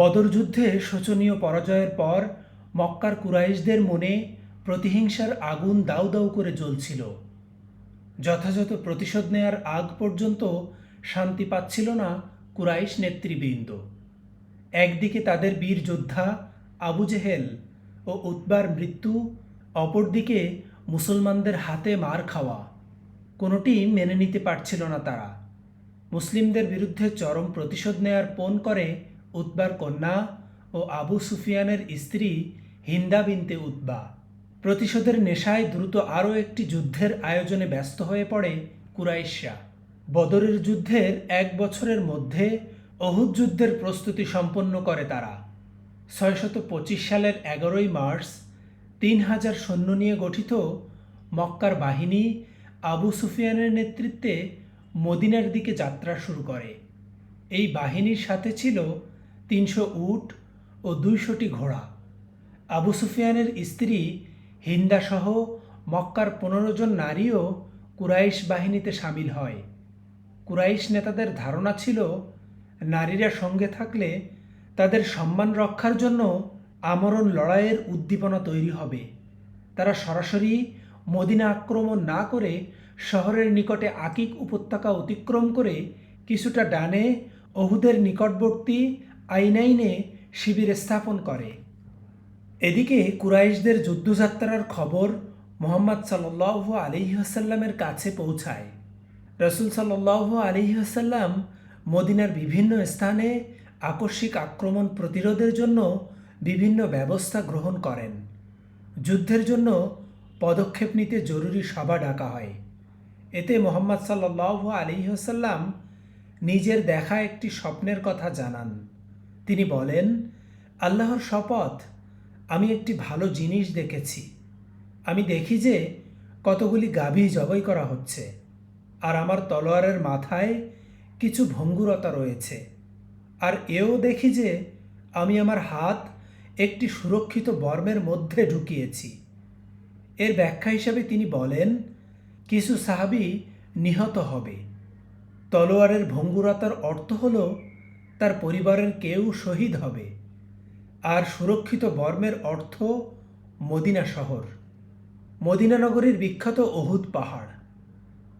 বদর যুদ্ধে শোচনীয় পরাজয়ের পর মক্কার কুরাইশদের মনে প্রতিহিংসার আগুন দাউ দাউ করে জ্বলছিল। যথাযথ প্রতিশোধ নেয়ার আগ পর্যন্ত শান্তি পাচ্ছিল না কুরাইশ নেতৃবৃন্দ। একদিকে তাদের বীর যোদ্ধা আবু জেহেল ও উতবার মৃত্যু, অপরদিকে মুসলমানদের হাতে মার খাওয়া। কোনোটি মেনে নিতে পারছিল না তারা। মুসলিমদের বিরুদ্ধে চরম প্রতিশোধ নেয়ার পণ করে উতবার কন্যা ও আবু সুফিয়ানের স্ত্রী হিন্দা বিনতে উতবা প্রতিশোধের নেশায় দ্রুত আরও একটি যুদ্ধের আয়োজনে ব্যস্ত হয়ে পড়ে কুরাইশা বদরের যুদ্ধের এক বছরের মধ্যে অহুদ যুদ্ধের প্রস্তুতি সম্পন্ন করে তারা। ছয়শত পঁচিশ সালের এগারোই মার্চ তিন হাজার সৈন্য নিয়ে গঠিত মক্কার বাহিনী আবু সুফিয়ানের নেতৃত্বে মদিনার দিকে যাত্রা শুরু করে। এই বাহিনীর সাথে ছিল তিনশো উট ও দুইশোটি ঘোড়া। আবু সুফিয়ানের স্ত্রী হিন্দাসহ মক্কার পনেরো জন নারীও কুরাইশ বাহিনীতে সামিল হয়। কুরাইশ নেতাদের ধারণা ছিল, নারীরা সঙ্গে থাকলে তাদের সম্মান রক্ষার জন্য আমরণ লড়াইয়ের উদ্দীপনা তৈরি হবে। তারা সরাসরি মদিনা আক্রমণ না করে শহরের নিকটে আকিক উপত্যকা অতিক্রম করে কিছুটা ডানে অহুদের নিকটবর্তী আইনাইনে শিবির স্থাপন করে। এদিকে কুরাইশদের যুদ্ধযাত্রার খবর মোহাম্মদ সাল্লাহ আলিহাসাল্লামের কাছে পৌঁছায়। রসুল সাল্লাহ আলিহাসাল্লাম মদিনার বিভিন্ন স্থানে আকস্মিক আক্রমণ প্রতিরোধের জন্য বিভিন্ন ব্যবস্থা গ্রহণ করেন। যুদ্ধের জন্য পদক্ষেপ নিতে জরুরি সভা ডাকা হয়। এতে মোহাম্মদ সাল্লাহ আলিহাসাল্লাম নিজের দেখা একটি স্বপ্নের কথা জানান। তিনি বলেন, আল্লাহর শপথ, আমি একটি ভালো জিনিস দেখেছি। আমি দেখি যে কতগুলি গাভী জবাই করা হচ্ছে, আর আমার তলোয়ারের মাথায় কিছু ভঙ্গুরতা রয়েছে। আর এও দেখি যে আমি আমার হাত একটি সুরক্ষিত বর্মের মধ্যে ঢুকিয়েছি। এর ব্যাখ্যা হিসাবে তিনি বলেন, কিছু সাহাবি নিহত হবে। তলোয়ারের ভঙ্গুরতার অর্থ হল তার পরিবারের কেউ শহীদ হবে। আর সুরক্ষিত বর্মের অর্থ মদিনা শহর। মদিনা নগরীর বিখ্যাত অহুদ পাহাড়।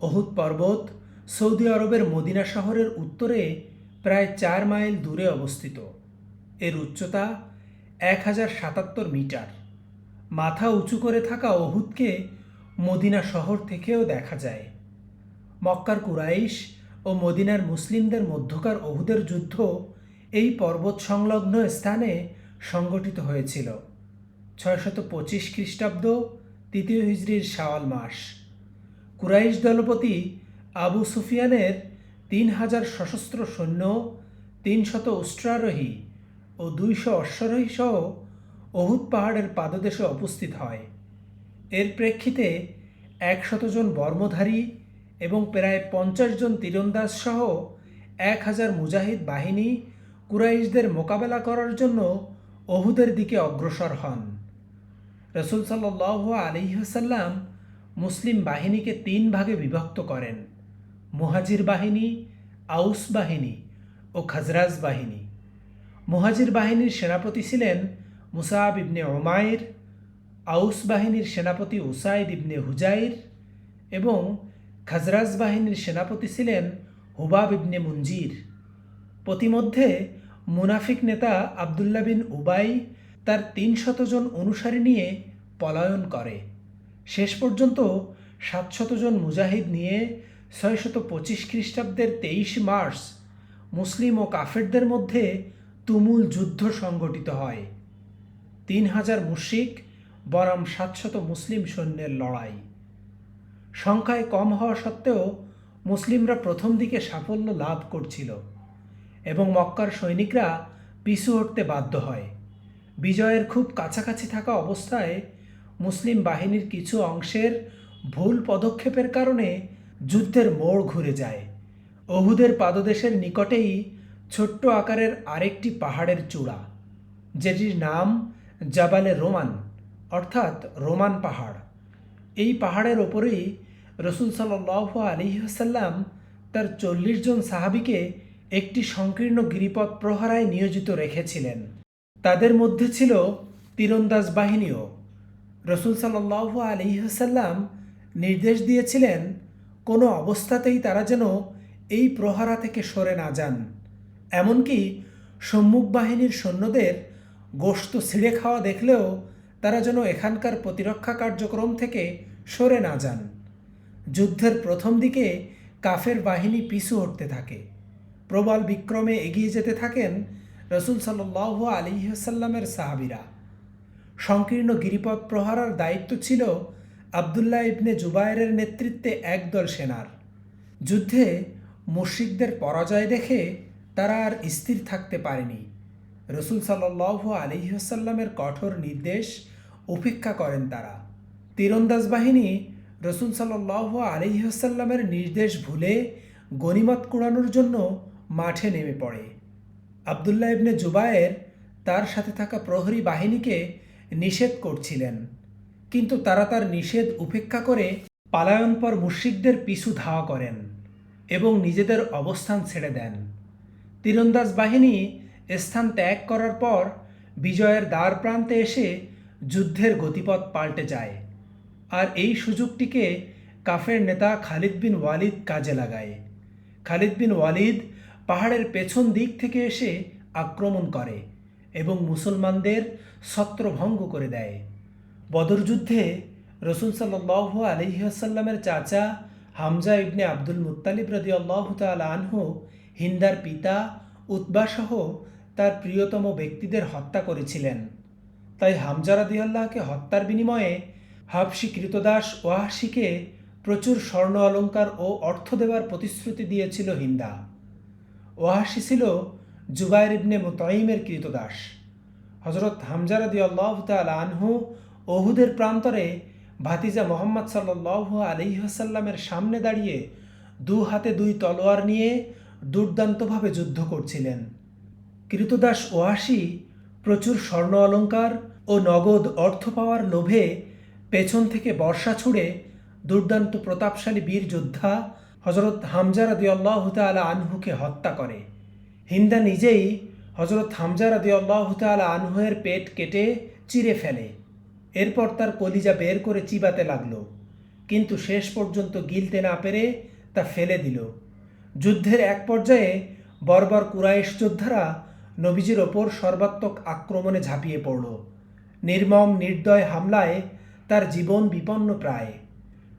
অহুদ পর্বত সৌদি আরবের মদিনা শহরের উত্তরে প্রায় চার মাইল দূরে অবস্থিত। এর উচ্চতা এক হাজার সাতাত্তর মিটার। মাথা উঁচু করে থাকা অহুদকে মদিনা শহর থেকেও দেখা যায়। মক্কার কুরাইশ ও মদিনার মুসলিমদের মধ্যকার অহুদের যুদ্ধ এই পর্বত সংলগ্ন স্থানে সংগঠিত হয়েছিল। ছয়শত পঁচিশ খ্রিস্টাব্দ তৃতীয় হিজড়ির শাওয়াল মাস। কুরাইশ দলপতি আবু সুফিয়ানের তিন হাজার সশস্ত্র সৈন্য, তিনশত উষ্ট্রারোহী ও দুইশো অশ্বারোহী সহ অহুদ পাহাড়ের পাদদেশে উপস্থিত হয়। এর প্রেক্ষিতে একশত জন বর্মধারী এবং প্রায় পঞ্চাশ জন তীরন্দাজ সহ এক হাজার মুজাহিদ বাহিনী কুরাইশদের মোকাবেলা করার জন্য অহুদের দিকে অগ্রসর হন। রসুল সাল্লাহ আলিহাসাল্লাম মুসলিম বাহিনীকে তিন ভাগে বিভক্ত করেন। মুহাজির বাহিনী, আউস বাহিনী ও খাজরাজ বাহিনী। মুহাজির বাহিনীর সেনাপতি ছিলেন মুসাব ইবনে ওমায়ের আউস বাহিনীর সেনাপতি উসাইদ ইবনে হুজাইর এবং খাজরাজ বাহিনীর সেনাপতি ছিলেন হুবাব ইবনে মুঞ্জির প্রতিমধ্যে মুনাফিক নেতা আবদুল্লা বিন উবাই তার তিন শতজন অনুসারী নিয়ে পলায়ন করে। শেষ পর্যন্ত সাতশত জন মুজাহিদ নিয়ে ছয়শত পঁচিশ খ্রিস্টাব্দের তেইশ মার্চ মুসলিম ও কাফেরদের মধ্যে তুমুল যুদ্ধ সংগঠিত হয়। তিন হাজার মুশিক বরং সাতশত মুসলিম সৈন্যের লড়াই। সংখ্যায় কম হওয়া সত্ত্বেও মুসলিমরা প্রথম দিকে সাফল্য লাভ করছিল এবং মক্কার সৈনিকরা পিছু হটতে বাধ্য হয়। বিজয়ের খুব কাছাকাছি থাকা অবস্থায় মুসলিম বাহিনীর কিছু অংশের ভুল পদক্ষেপের কারণে যুদ্ধের মোড় ঘুরে যায়। অহুদের পাদদেশের নিকটেই ছোট্ট আকারের আরেকটি পাহাড়ের চূড়া, যেটির নাম জাবালে রোমান, অর্থাৎ রোমান পাহাড়। এই পাহাড়ের ওপরেই রসুল সাল্লাহ আলী আসাল্লাম তার চল্লিশ জন সাহাবিকে একটি সংকীর্ণ গিরিপথ প্রহরায় নিয়োজিত রেখেছিলেন। তাদের মধ্যে ছিল তীরন্দাজ বাহিনীও। রসুল সাল্লাহ আলিহাসাল্লাম নির্দেশ দিয়েছিলেন, কোনো অবস্থাতেই তারা যেন এই প্রহরা থেকে সরে না যান। এমনকি সম্মুখ বাহিনীর সৈন্যদের গোশত ছিঁড়ে খাওয়া দেখলেও তারা যেন এখানকার প্রতিরক্ষা কার্যক্রম থেকে সরে না যান। যুদ্ধের প্রথম দিকে কাফের বাহিনী পিছু হটতে থাকে। প্রবল বিক্রমে এগিয়ে যেতে থাকেন রসুল সাল্লাহ আলিহাসাল্লামের সাহাবিরা। সংকীর্ণ গিরিপথ প্রহারার দায়িত্ব ছিল আবদুল্লাহ ইবনে জুবায়ের নেতৃত্বে একদল সেনার। যুদ্ধে মুশ্রিকদের পরাজয় দেখে তারা আর স্থির থাকতে পারেনি। রসুল সাল্লাহ আলিহাসাল্লামের কঠোর নির্দেশ উপেক্ষা করেন তারা। তীরন্দাজ বাহিনী রসুল সাল্লাহ আলিহাসাল্লামের নির্দেশ ভুলে গনিমত কুড়ানোর জন্য মাঠে নেমে পড়ে। আবদুল্লাহ ইবনে জুবায়ের তার সাথে থাকা প্রহরী বাহিনীকে নিষেধ করছিলেন। কিন্তু তারা তার নিষেধ উপেক্ষা করে পালায়নপর মুশ্রিকদের পিছু ধাওয়া করেন এবং নিজেদের অবস্থান ছেড়ে দেন। তীরন্দাজ বাহিনী স্থান ত্যাগ করার পর বিজয়ের দ্বার প্রান্তে এসে যুদ্ধের গতিপথ পাল্টে যায়। আর এই সুযোগটিকে কাফের নেতা খালিদ বিন ওয়ালিদ কাজে লাগায়। খালিদ বিন ওয়ালিদ পাহাড়ের পেছন দিক থেকে এসে আক্রমণ করে এবং মুসলমানদের ছত্রভঙ্গ করে দেয়। বদর যুদ্ধে রসুল সাল্লাহ আলহিহাসাল্লামের চাচা হামজা ইবনে আব্দুল মুত্তালিব রদি আল্লাহ তাল আনহু, হিন্দার পিতা উৎবাসহ তার প্রিয়তম ব্যক্তিদের হত্যা করেছিলেন। তাই হামজা রাদি আল্লাহকে হত্যার বিনিময়ে হাবসি কৃতদাস ওয়াহাসিকে প্রচুর স্বর্ণ অলঙ্কার ও অর্থ দেওয়ার প্রতিশ্রুতি দিয়েছিল হিন্দা। ওয়াহাসি ছিল জুবাইর ইবনে মুতাইমের কৃতদাস। হজরত হামজারদি আল্লাহ তাল আনহু ওহুদের প্রান্তরে ভাতিজা মোহাম্মদ সাল্লাহ আলিহাসাল্লামের সামনে দাঁড়িয়ে দু হাতে দুই তলোয়ার নিয়ে দুর্দান্তভাবে যুদ্ধ করছিলেন। কৃতদাস ওয়াসি প্রচুর স্বর্ণ অলঙ্কার ও নগদ অর্থ পাওয়ার লোভে পেছন থেকে বর্ষা ছুড়ে দুর্দান্ত প্রতাপশালী বীর যোদ্ধা হজরত হামজা রাদি আল্লাহ তালা আনহুকে হত্যা করে। হিন্দা নিজেই হজরত হামজা রাদি আল্লাহ তালা আনহুয়ের পেট কেটে চিরে ফেলে। এরপর তার কলিজা বের করে চিবাতে লাগল। কিন্তু শেষ পর্যন্ত গিলতে না পেরে তা ফেলে দিল। যুদ্ধের এক পর্যায়ে বর্বর কুরাইশ যোদ্ধারা নবীজির ওপর সর্বাত্মক আক্রমণে ঝাঁপিয়ে পড়ল। নির্মম, নির্দয় হামলায় তার জীবন বিপন্ন প্রায়।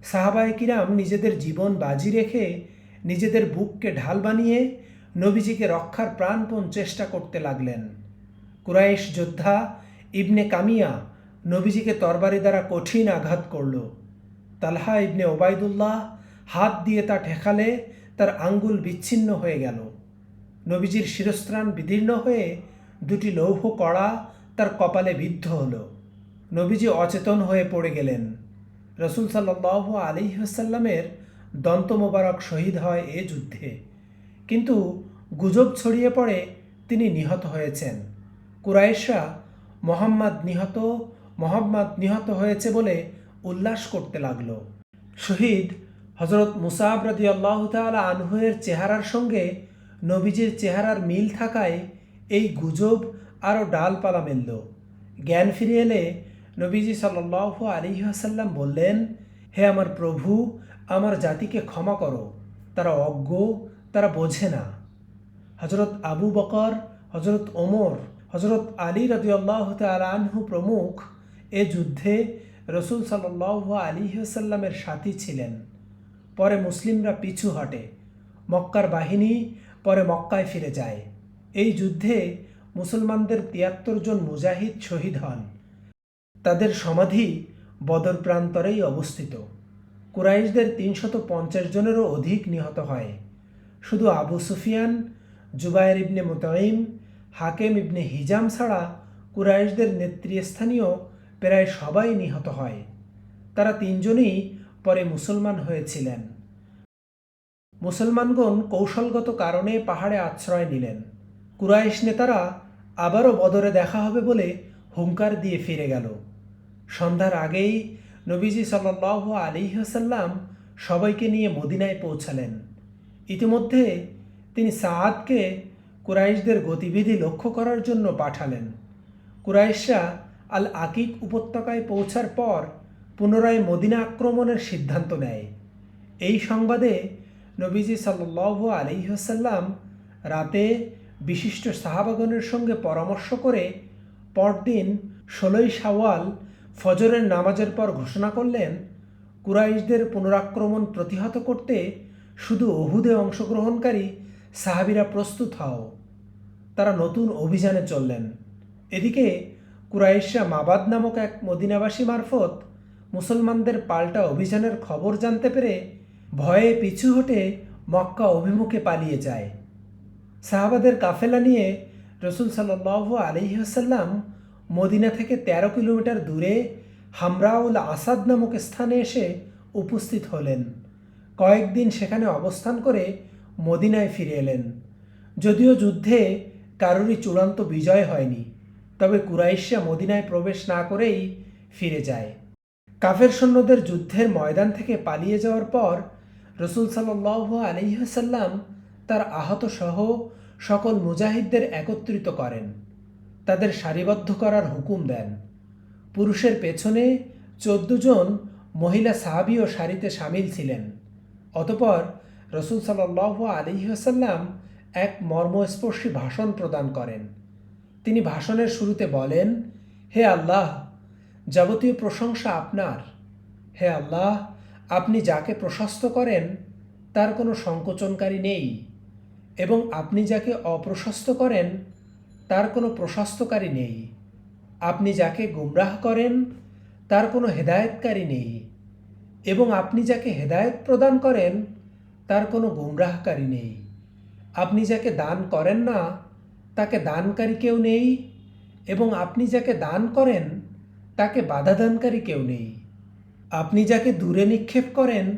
সাহাবায় কিরাম নিজেদের জীবন বাজি রেখে নিজেদের বুককে ঢাল বানিয়ে নবীজিকে রক্ষার প্রাণপণ চেষ্টা করতে লাগলেন। কুরাইশ যোদ্ধা ইবনে কামিয়া নবীজিকে তরবারি দ্বারা কঠিন আঘাত করল। তালহা ইবনে ওবায়দুল্লাহ হাত দিয়ে তা ঠেকালে তার আঙ্গুল বিচ্ছিন্ন হয়ে গেল। নবীজির শিরস্ত্রাণ বিদীর্ণ হয়ে দুটি লৌহ কড়া তার কপালে বিদ্ধ হল। নবীজি অচেতন হয়ে পড়ে গেলেন। রসুল সাল্লাহ আলী হাসাল্লামের দন্ত মোবারক শহীদ হয় এ যুদ্ধে। কিন্তু গুজব ছড়িয়ে পড়ে তিনি নিহত হয়েছেন। কুরাইশা মোহাম্মদ নিহত মোহাম্মদ নিহত হয়েছে বলে উল্লাস করতে লাগল। শহীদ হজরত মুসাব রাদি আল্লাহ তালা আনহুয়ের চেহারার সঙ্গে নবীজির চেহারার মিল থাকায় এই গুজব আরও ডালপালা মেলল। জ্ঞান ফিরে এলে নবীজি সাল্লাহ আলী আসাল্লাম বললেন, হে আমার প্রভু, আমার জাতিকে ক্ষমা করো। তারা অজ্ঞ, তারা বোঝে না। হজরত আবু বকর হজরত ওমর হজরত আলী রদিয়াল্লাহ আনহু প্রমুখ এ যুদ্ধে রসুল সাল্লাহ আলী সাল্লামের সাথী ছিলেন। পরে মুসলিমরা পিছু হটে। মক্কার বাহিনী পরে মক্কায় ফিরে যায়। এই যুদ্ধে মুসলমানদের তিয়াত্তর জন মুজাহিদ শহীদ হন। তাদের সমাধি বদর প্রান্তরেই অবস্থিত। কুরাইশদের তিনশত পঞ্চাশ জনেরও অধিক নিহত হয়। শুধু আবু সুফিয়ান, জুবায়ের ইবনে মুতাইম, হাকেম ইবনে হিজাম ছাড়া কুরাইশদের নেতৃস্থানীয় প্রায় সবাই নিহত হয়। তারা তিনজনই পরে মুসলমান হয়েছিলেন। মুসলমানগণ কৌশলগত কারণে পাহাড়ে আশ্রয় নিলেন। কুরাইশ নেতারা আবারও বদরে দেখা হবে বলে হুঙ্কার দিয়ে ফিরে গেল। সন্ধ্যার আগেই নবীজি সাল্লাহ আলী হাসাল্লাম সবাইকে নিয়ে মদিনায় পৌঁছালেন। ইতিমধ্যে তিনি সাদকে কুরাইশদের গতিবিধি লক্ষ্য করার জন্য পাঠালেন। কুরাইশরা আল আকিক উপত্যকায় পৌঁছার পর পুনরায় মদিনা আক্রমণের সিদ্ধান্ত নেয়। এই সংবাদে নবীজি সাল্লাহ আলহিহসাল্লাম রাতে বিশিষ্ট সাহাবাগণের সঙ্গে পরামর্শ করে পরদিন ষোলোই সাওয়াল ফজরের নামাজের পর ঘোষণা করলেন, কুরাইশদের পুনরাক্রমণ প্রতিহত করতে শুধু অহুদে অংশগ্রহণকারী সাহাবিরা প্রস্তুত হও। তারা নতুন অভিযানে চললেন। এদিকে কুরাইশা মাবাদ নামক এক মদিনাবাসী মারফত মুসলমানদের পাল্টা অভিযানের খবর জানতে পেরে ভয়ে পিছু হটে মক্কা অভিমুখে পালিয়ে যায়। সাহাবাদের কাফেলা নিয়ে রসুল সাল্লাহ আলিহাসাল্লাম মদিনা থেকে ১৩ কিলোমিটার দূরে হামরাউল আসাদ নামক স্থানে এসে উপস্থিত হলেন। কয়েকদিন সেখানে অবস্থান করে মদিনায় ফিরে এলেন। যদিও যুদ্ধে কারোরই চূড়ান্ত বিজয় হয়নি, তবে কুরাইশা মদিনায় প্রবেশ না করেই ফিরে যায়। কাফের সৈন্যদের যুদ্ধের ময়দান থেকে পালিয়ে যাওয়ার পর রসুল সাল্লাহ আলিহাসাল্লাম তার আহত সহ সকল মুজাহিদদের একত্রিত করেন। তাদের সারিবদ্ধ করার হুকুম দেন। পুরুষের পেছনে চোদ্দ জন মহিলা সাহাবিও সারিতে সামিল ছিলেন। অতপর রসুল সাল্লাহ আলিহাসাল্লাম এক মর্মস্পর্শী ভাষণ প্রদান করেন। তিনি ভাষণের শুরুতে বলেন, হে আল্লাহ, যাবতীয় প্রশংসা আপনার। হে আল্লাহ আপনি যাকে প্রশস্ত করেন, তার কোনো সংকোচনকারী নেই। এবং আপনি যাকে অপ্রশস্ত করেন, তার কোনো প্রশস্তকারী নেই। আপনি যাকে গুমরাহ করেন, তার কোনো হেদায়তকারী নেই। এবং আপনি যাকে হেদায়ত প্রদান করেন, তার কোনো গুমরাহকারী নেই। আপনি যাকে দান করেন না, তাকে দানকারী কেউ নেই। এবং আপনি যাকে দান করেন, তাকে বাধাদানকারী কেউ নেই। আপনি যাকে দূরে নিক্ষেপ করেন,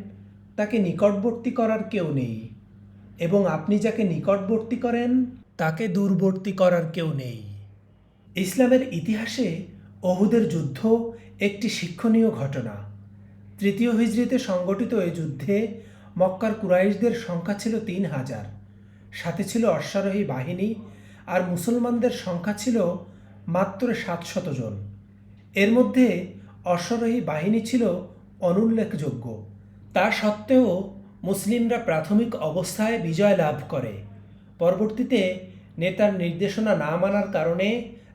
তাকে নিকটবর্তী করার কেউ নেই। এবং আপনি যাকে নিকটবর্তী করেন, তাকে দূরবর্তী করার কেউ নেই। ইসলামের ইতিহাসে অহুদের যুদ্ধ একটি শিক্ষণীয় ঘটনা। তৃতীয় হিজড়িতে সংগঠিত এই যুদ্ধে মক্কার কুরাইশদের সংখ্যা ছিল তিন হাজার। সাথে ছিল অশ্বারোহী বাহিনী আর মুসলমানদের সংখ্যা ছিল মাত্র সাতশত জন। এর মধ্যে অশ্বারোহী বাহিনী ছিল অনুল্লেখযোগ্য। তা সত্ত্বেও মুসলিমরা প্রাথমিক অবস্থায় বিজয় লাভ করে। পরবর্তীতে নেতার নির্দেশনা না মানার কারণে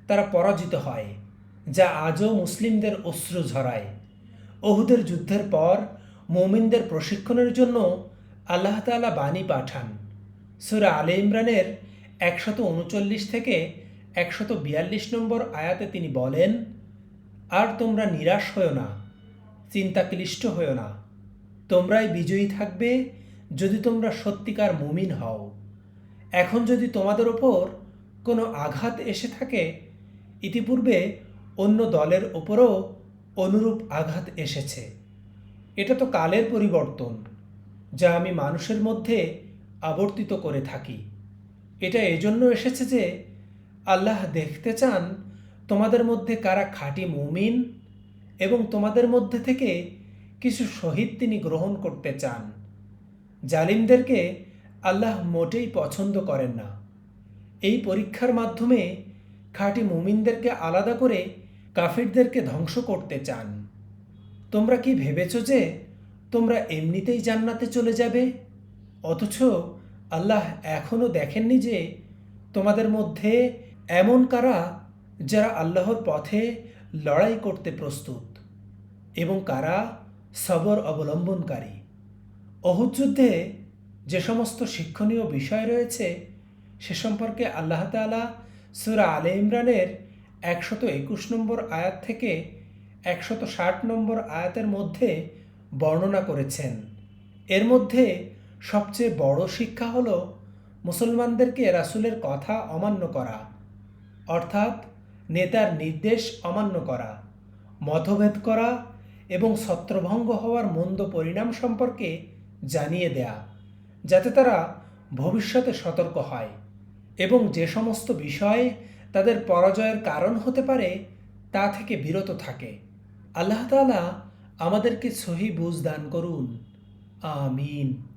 তারা পরাজিত হয়, যা আজও মুসলিমদের অশ্রু ঝরায়। অহুদের যুদ্ধের পর মৌমিনদের প্রশিক্ষণের জন্য আল্লাহ তালা বাণী পাঠান। সুরা আলে ইমরানের একশত উনচল্লিশ থেকে একশত বিয়াল্লিশ নম্বর আয়াতে তিনি বলেন আর তোমরা নিরাশ হও না, চিন্তাক্লিষ্ট হও না। তোমরাই বিজয়ী থাকবে যদি তোমরা সত্যিকার মুমিন হও। এখন যদি তোমাদের ওপর কোনো আঘাত এসে থাকে, ইতিপূর্বে অন্য দলের ওপরও অনুরূপ আঘাত এসেছে। এটা তো কালের পরিবর্তন, যা আমি মানুষের মধ্যে আবর্তিত করে থাকি। এটা এজন্য এসেছে যে আল্লাহ দেখতে চান তোমাদের মধ্যে কারা খাঁটি মুমিন এবং তোমাদের মধ্যে থেকে কিছু শহীদ তিনি গ্রহণ করতে চান? জালিমদেরকে আল্লাহ মোটেই পছন্দ করেন না। এই পরীক্ষার মাধ্যমে খাঁটি মুমিনদেরকে আলাদা করে কাফিরদেরকে ধ্বংস করতে চান। তোমরা কি ভেবেছ যে তোমরা এমনিতেই জান্নাতে চলে যাবে? অথচ আল্লাহ এখনও দেখেননি যে তোমাদের মধ্যে এমন কারা যারা আল্লাহর পথে লড়াই করতে প্রস্তুত এবং কারা সবর অবলম্বনকারী। অহুদ যুদ্ধে যে সমস্ত শিক্ষণীয় বিষয় রয়েছে, সে সম্পর্কে আল্লাহ তালা সুরা আলে ইমরানের একশত একুশ নম্বর আয়াত থেকে একশত ষাট নম্বর আয়াতের মধ্যে বর্ণনা করেছেন। এর মধ্যে সবচেয়ে বড় শিক্ষা হল, মুসলমানদেরকে রাসুলের কথা অমান্য করা। অর্থাৎ নেতার নির্দেশ অমান্য করা, মতভেদ করা এবং ছত্রভঙ্গ হওয়ার মন্দ পরিণাম সম্পর্কে জানিয়ে দেয়া, যাতে তারা ভবিষ্যতে সতর্ক হয় এবং যে সমস্ত বিষয় তাদের পরাজয়ের কারণ হতে পারে তা থেকে বিরত থাকে। আল্লাহ তালা আমাদেরকে সহি বুঝ দান করুন। আমিন।